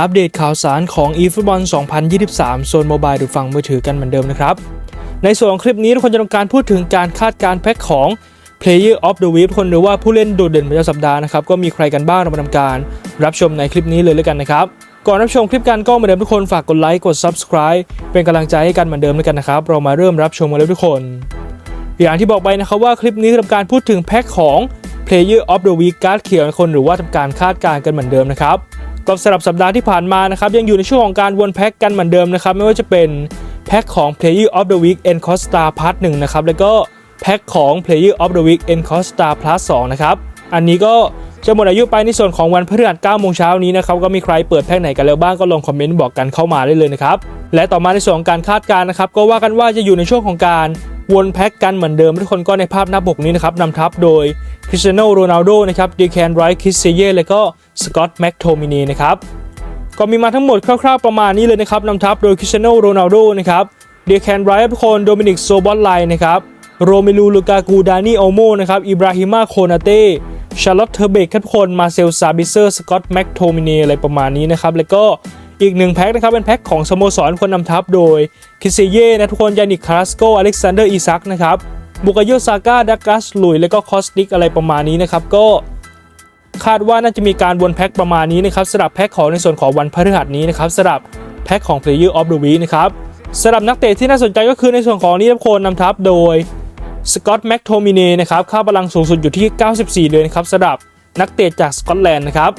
อัปเดตข่าวสารของ eFootball 2023 โซนโมบายหรือฝั่งมือถือกันเหมือนเดิมนะครับ ในส่วนของคลิปนี้ทุกคนจะทำการพูดถึงการคาดการแพ็คของ Player of the Week คนหรือว่าผู้เล่นโดดเด่นประจำสัปดาห์นะครับ ก็มีใครกันบ้างเรามาทำการ รับชมในคลิปนี้เลยแล้วกันนะครับ ก่อนรับชมคลิปกันก็เหมือนเดิมทุกคนฝากกดไลค์กด Subscribe เป็นกำลังใจให้กันเหมือนเดิมแล้วกันนะครับ เรามาเริ่มรับชมกันเลยทุกคน อย่างที่บอกไปนะครับว่าคลิปนี้ทำการพูดถึงแพ็คของ Player of the Week การ์ดเขียวคนหรือว่าทำการคาดการณ์กันเหมือนเดิมนะครับ ก็สำหรับสัปดาห์ที่ผ่านมานะครับยังอยู่ในช่วงของการวนแพ็คกันเหมือนเดิมนะครับไม่ว่าจะเป็นแพ็คของ Player of the Week N Costa Part 1นะครับแล้วก็แพ็คของ Player of the Week N Costa Plus 2นะครับอันนี้ก็จะหมดอายุไปในส่วนของวันพฤหัส9โมงเช้านี้นะครับก็มีใครเปิดแพ็คไหนกันแล้วบ้างก็ลองคอมเมนต์บอกกันเข้ามาได้เลยนะครับและต่อมาในส่วนของการคาดการณ์นะครับก็ว่ากันว่าจะอยู่ในช่วงของการวนแพ็คกันเหมือนเดิมทุกคนก็ในภาพหน้าปกนี้นะครับนำทัพโดยคริสเตียโนโรนัลโดนะครับดีแคนไรท์คิสเซเย่และก็ สกอตต์แม็กโทมินีนะครับก็มีมาทั้งหมดคร่าวๆประมาณนี้เลยนะครับนำทัพโดยคริสเตียโนโรนัลโดนะครับเดียแคนไรท์ทุกคนโดมินิกโซบอลไลน์นะครับโรเมลูลูกากูดานี่โอโมนะครับอิบราฮิมาโคนาเต้ชาร์ลอตเทอร์เบกทุกคนมาเซลซาบิเซอร์สกอตต์แม็กโทมินีอะไรประมาณนี้นะครับแล้วก็อีกหนึ่งแพ็คนะครับเป็นแพ็คของสโมสรคนนำทัพโดยคิเซเย่นะทุกคนยานิคคาราสโกอเล็กซานเดอร์อีซักนะครับบุกาโยซาก้าดักกัสลุย แล้วก็คอสติกอะไรประมาณนี้นะครับก็ คาดว่าน่าจะมีการวนแพ็คประมาณนี้นะครับสำหรับแพ็คของในส่วนของวันพฤหัสนี้นะครับสำหรับแพ็คของ Player of the Week นะครับสำหรับนักเตะที่น่าสนใจก็คือในส่วนของนิรพลนำทัพโดยสกอตแม็กโทมินีนะครับค่าพลังสูงสุดอยู่ที่ 94เลยนะครับสำหรับนักเตะจากสกอตแลนด์นะครับ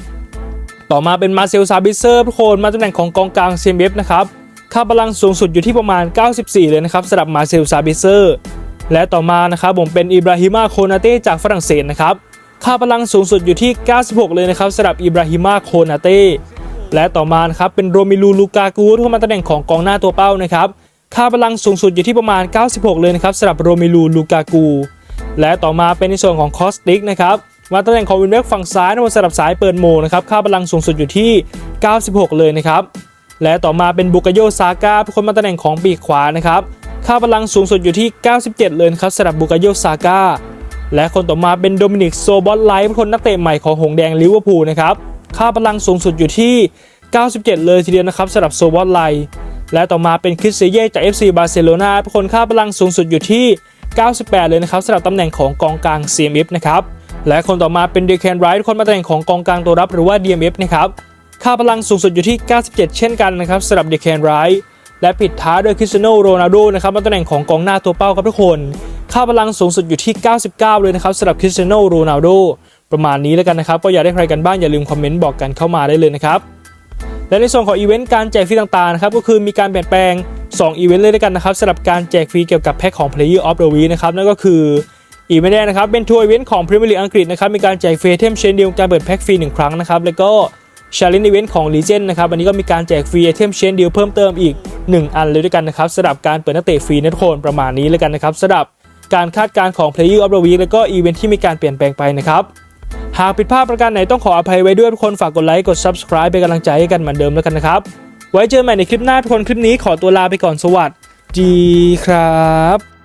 ต่อมาเป็นมาเซลซาบิเซอร์ทุกคนมาตำแหน่งของกองกลาง CMF นะครับค่าพลังสูงสุดอยู่ที่ประมาณ 94 เลยนะครับสำหรับมาเซลซาบิเซอร์และต่อมานะครับผมเป็นอิบราฮิมาโคนาเต้จากฝรั่งเศสนะครับ ค่าพลังสูงสุดอยู่ที่ 96 เลยนะครับสำหรับอิบราฮิมาโคนาเต้และต่อมานะครับเป็นโรมิลูลูกากูที่เข้ามาตำแหน่งของกองหน้าตัวเป้านะครับค่าพลังสูงสุดอยู่ที่ประมาณ 96 เลยนะครับสำหรับโรมิลูลูกากูและต่อมาเป็นในส่วนของคอสติกนะครับมาตำแหน่งของวินเวกฝั่งซ้ายนะครับสำหรับสายเปิดโมนะครับค่าพลังสูงสุดอยู่ที่ 96 เลยนะครับและต่อมาเป็นบุกโยซาก้าคนมาตำแหน่งของปีกขวานะครับค่าพลังสูงสุดอยู่ที่ 97 เลยนะครับสำหรับบุกโยซาก้า และคนต่อมาเป็นโดมินิกโซบอลไลท์เป็นคนนักเตะใหม่ของหงแดงลิเวอร์พูลนะครับค่าพลังสูงสุดอยู่ที่ 97 เลยทีเดียวนะครับสำหรับโซบอลไลท์และต่อมาเป็นคริสเซเย่จาก FC บาร์เซโลนาเป็นคนค่าพลังสูงสุดอยู่ที่ 98 เลยนะครับสำหรับตำแหน่งของกองกลาง CMF นะครับและคนต่อมาเป็นเดคแคนไรท์คนมาตำแหน่งของกองกลางตัวรับหรือว่า DMF นะครับค่าพลังสูงสุดอยู่ที่ 97 เช่นกันนะครับสำหรับเดคแคนไรท์และปิดท้ายด้วยคริสเตียโนโรนัลโดนะครับมาตำแหน่งของกองหน้าตัวเป้าครับทุกคน ค่าพลังสูงสุดอยู่ที่ 99 เลยนะครับสำหรับคริสเตียโนโรนัลโดประมาณนี้แล้วกันนะครับ ก็อยากได้ใครกันบ้างอย่าลืมคอมเมนต์บอกกันเข้ามาได้เลยนะครับ และในส่วนของอีเวนต์การแจกฟรีต่างๆนะครับก็คือมีการเปลี่ยนแปลง 2 อีเวนต์เลยด้วยกันนะครับสำหรับการแจกฟรีเกี่ยวกับแพ็คของ Player of the Week นะครับนั่นก็คืออีเวนต์แรกนะครับเป็นทัวร์อีเวนต์ของพรีเมียร์ลีกอังกฤษนะครับมีการแจกฟรีเทมเชนเดียวการเปิดแพ็คฟรี1ครั้งนะครับแล้วก็ชาเลนจ์อีเวนต์ของ Legend นะครับอันนี้ก็มีการแจกฟรีไอเทมเชนเดียวเพิ่มเติมอีก 1 อันเลยด้วยกันนะครับสำหรับการเปิดนักเตะฟรีนัทุกคนประมาณนี้เลยกันนะครับสำหรับ การคาดการณ์ของ Player of the Week และก็อีเวนท์ที่มีการเปลี่ยนแปลงไปนะครับหากผิดพลาดประการไหนต้องขออภัยไว้ด้วยทุกคนฝากกดไลค์กด Subscribe เป็นกำลังใจให้กันเหมือนเดิมแล้วกันนะครับ ไว้เจอกันใหม่ในคลิปหน้าทุกคนคลิปนี้ขอตัวลาไปก่อนสวัสดีครับ